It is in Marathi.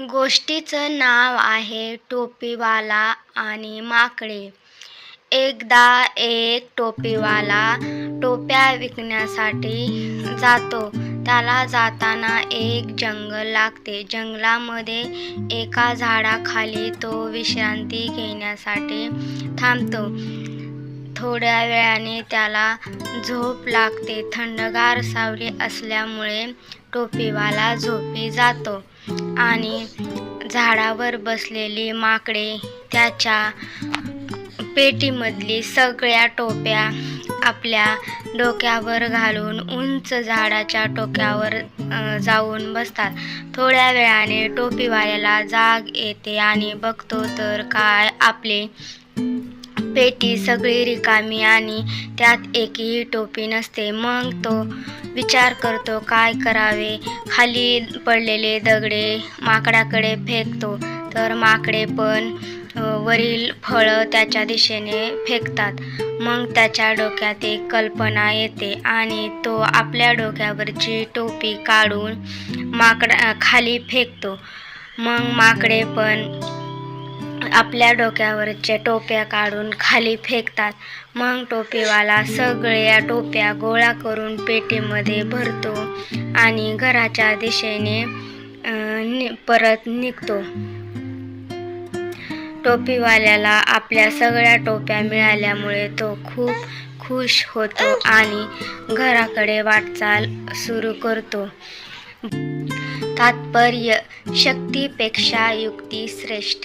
गोष्टीचं नाव आहे टोपीवाला आणि माकडे. एकदा एक टोपीवाला टोप्या विकण्यासाठी जातो. त्याला जाताना एक जंगल लागते. जंगलामध्ये एका झाडाखाली तो विश्रांती घेण्यासाठी थांबतो. थोड्या वेळाने त्याला झोप लागते. थंडगार सावली असल्यामुळे टोपीवाला झोपी जातो आणि झाडावर बसलेली माकडे त्याच्या पेटीमधली सगळ्या टोप्या आपल्या डोक्यावर घालून उंच झाडाच्या टोक्यावर जाऊन बसतात. थोड्या वेळाने टोपीवाल्याला जाग येते आणि बघतो तर काय आपले पेटी सगळी रिकामी आणि त्यात एकही टोपी नसते. मग तो विचार करतो काय करावे? खाली पडलेले दगडे माकडाकडे फेकतो. तर माकडे पण वरील फळं त्याच्या दिशेने फेकतात. मग त्याच्या डोक्यात एक कल्पना येते आणि तो आपल्या डोक्यावरची टोपी काढून माकडा खाली फेकतो. मग माकडे पण आपल्या डोक्यावरच्या टोप्या काढून खाली फेकतात. मग टोपीवाला सगळ्या टोप्या गोळा करून पेटीमध्ये भरतो आणि घराच्या दिशेने नि परत निघतो. टोपीवाल्याला आपल्या सगळ्या टोप्या मिळाल्यामुळे तो खूप खुश होतो आणि घराकडे वाटचाल सुरू करतो. तात्पर्य शक्तीपेक्षा युक्ती श्रेष्ठ.